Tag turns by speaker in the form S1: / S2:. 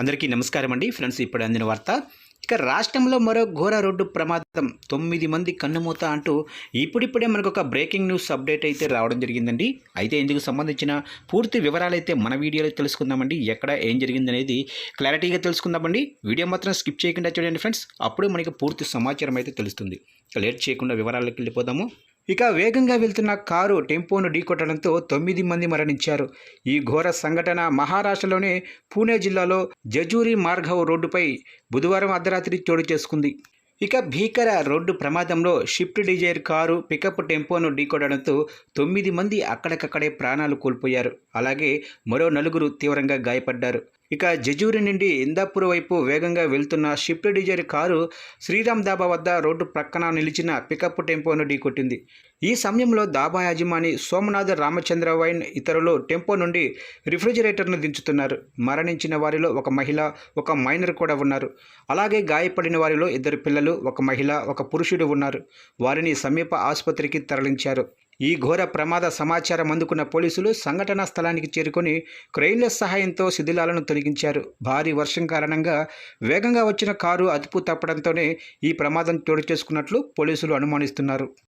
S1: అందరికీ నమస్కారం అండి. ఫ్రెండ్స్ ఇప్పుడు అందిన వార్త. ఇక రాష్ట్రంలో మరో ఘోర రోడ్డు ప్రమాదం. తొమ్మిది మంది కన్నుమూత అంటూ ఇప్పుడిప్పుడే మనకు ఒక బ్రేకింగ్ న్యూస్ అప్డేట్ అయితే రావడం జరిగిందండి. అయితే ఇందుకు సంబంధించిన పూర్తి వివరాలు అయితే మన వీడియోలో తెలుసుకుందామండి. ఎక్కడ ఏం జరిగిందనేది క్లారిటీగా తెలుసుకుందామండి. వీడియో మాత్రం స్కిప్ చేయకుండా చూడండి ఫ్రెండ్స్. అప్పుడే మనకి పూర్తి సమాచారం అయితే తెలుస్తుంది. లేట్ చేయకుండా వివరాలకు వెళ్ళిపోదాము. ఇక వేగంగా వెళ్తున్న కారు టెంపోను ఢీకొట్టడంతో తొమ్మిది మంది మరణించారు. ఈ ఘోర సంఘటన మహారాష్ట్రలోని పూణే జిల్లాలో జజూరి మార్గవ్ రోడ్డుపై బుధవారం అర్ధరాత్రి చోటు చేసుకుంది. ఇక భీకర రోడ్డు ప్రమాదంలో షిఫ్ట్ డిజైర్ కారు పికప్ టెంపోను ఢీకొట్టడంతో తొమ్మిది మంది అక్కడికక్కడే ప్రాణాలు కోల్పోయారు. అలాగే మరో నలుగురు తీవ్రంగా గాయపడ్డారు. ఇక జజూరి నుండి ఇందాపూర్ వైపు వేగంగా వెళ్తున్న Swift Dzire car Shriram dhaba వద్ద రోడ్డు ప్రక్కన నిలిచిన పికప్ టెంపోను ఢీకొట్టింది. ఈ సమయంలో దాబా యాజమాని సోమనాథ్ రామచంద్ర వైన్ ఇతరులు టెంపో నుండి రిఫ్రిజిరేటర్ను దించుతున్నారు. మరణించిన వారిలో ఒక మహిళ ఒక మైనర్ కూడా ఉన్నారు. అలాగే గాయపడిన వారిలో ఇద్దరు పిల్లలు ఒక మహిళ ఒక పురుషుడు ఉన్నారు. వారిని సమీప ఆసుపత్రికి తరలించారు. ఈ ఘోర ప్రమాద సమాచారం అందుకున్న పోలీసులు సంఘటనా స్థలానికి చేరుకొని క్రెయిన్ల సహాయంతో శిథిలాలను తొలగించారు. భారీ వర్షం కారణంగా వేగంగా వచ్చిన కారు అదుపు తప్పడంతోనే ఈ ప్రమాదం చోటు చేసుకున్నట్లు పోలీసులు అనుమానిస్తున్నారు.